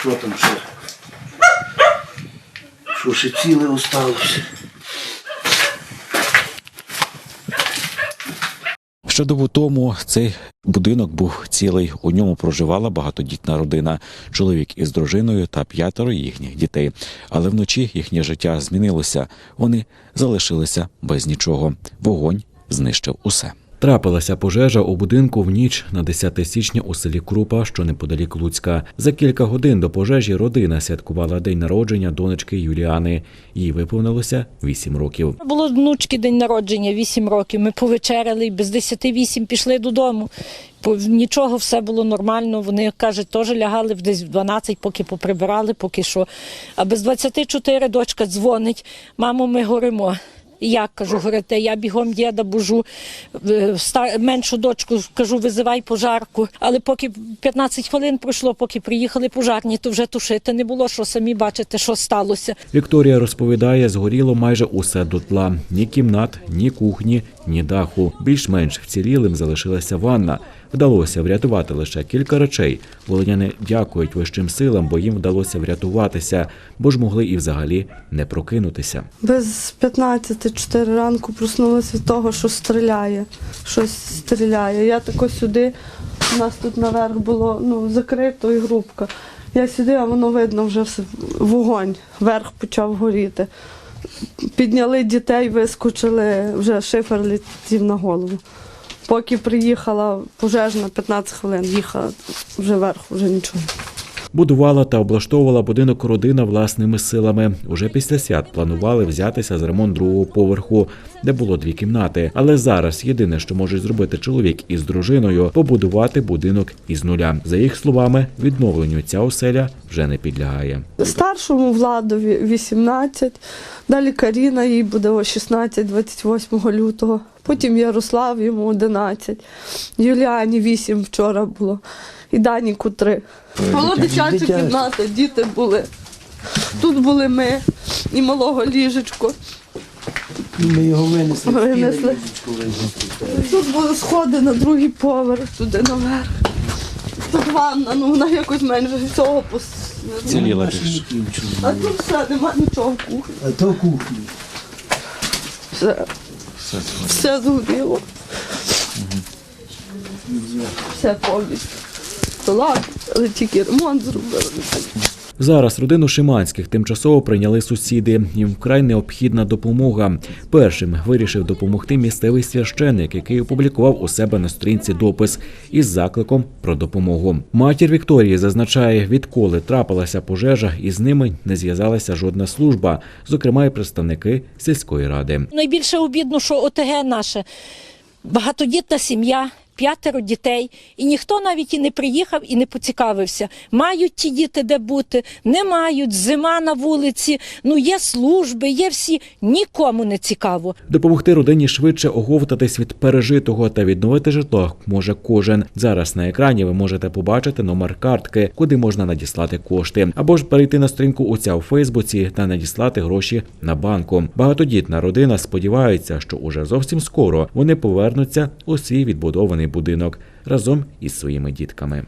що там ще? Що ще ціле осталося? Ще добу тому цей будинок був цілий. У ньому проживала багатодітна родина, чоловік із дружиною та п'ятеро їхніх дітей. Але вночі їхнє життя змінилося. Вони залишилися без нічого. Вогонь знищив усе. Трапилася пожежа у будинку в ніч на 10 січня у селі Крупа, що неподалік Луцька. За кілька годин до пожежі родина святкувала день народження донечки Юліани. Їй виповнилося 8 років. Було внучки день народження, 8 років. Ми повечеряли і без 10-8 пішли додому. Нічого, все було нормально. Вони кажуть, теж лягали в десь в 12, поки поприбирали, поки що. А без 24 дочка дзвонить, мамо, ми горимо. І я кажу, горите, я бігом діда бужу, е, меншу дочку кажу, визивай пожарку. Але поки 15 хвилин пройшло, поки приїхали пожарні, то вже тушити не було, що самі бачите, що сталося. Вікторія розповідає, згоріло майже усе дотла: ні кімнат, ні кухні, ні даху. Більш-менш вцілілим залишилася ванна. Вдалося врятувати лише кілька речей. Волиняни дякують вищим силам, бо їм вдалося врятуватися, бо ж могли і взагалі не прокинутися. Без 15-4 ранку проснулася від того, що стріляє. Щось стріляє. Я тако сюди, у нас тут наверх було ну, закрито і грубка. Я сюди, а воно видно вже вогонь, верх почав горіти. Підняли дітей, вискочили, вже шифер летів на голову. Поки приїхала пожежна, 15 хвилин їхала, вже верх, вже нічого. Будувала та облаштовувала будинок родина власними силами. Уже після свят планували взятися за ремонт другого поверху, де було дві кімнати. Але зараз єдине, що можуть зробити чоловік із дружиною, побудувати будинок із нуля. За їх словами, відновленню ця оселя вже не підлягає. Старшому Владові 18, далі Каріна, їй буде о 16, 28 лютого. Потім Ярослав йому 11, Юліані 8 вчора було, і Даніку 3. Було дитяча кімната, діти були. Тут були ми і малого ліжечко. Ми його винесли. Винесли. Тут були сходи на другий поверх, туди наверх. Тут ванна, ну вона якось менше цього пос... Ціліла більше. А тут все, нема нічого в кухні. А то кухня. Все, все згоріло. Все повністю. Стола, але тільки ремонт зробили. Зараз родину Шиманських тимчасово прийняли сусіди. Їм вкрай необхідна допомога. Першим вирішив допомогти місцевий священник, який опублікував у себе на сторінці допис із закликом про допомогу. Матір Вікторії зазначає, відколи трапилася пожежа, і з ними не зв'язалася жодна служба, зокрема й представники сільської ради. Найбільше обідно, що ОТГ наше багатодітна сім'я. П'ятеро дітей, і ніхто навіть і не приїхав і не поцікавився. Мають ті діти де бути, не мають, зима на вулиці, ну є служби, є всі. Нікому не цікаво. Допомогти родині швидше оговтатись від пережитого та відновити житло може кожен. Зараз на екрані ви можете побачити номер картки, куди можна надіслати кошти, або ж перейти на сторінку отця у Фейсбуці та надіслати гроші на банку. Багатодітна родина сподівається, що уже зовсім скоро вони повернуться у свій відбудований будинок разом із своїми дітками.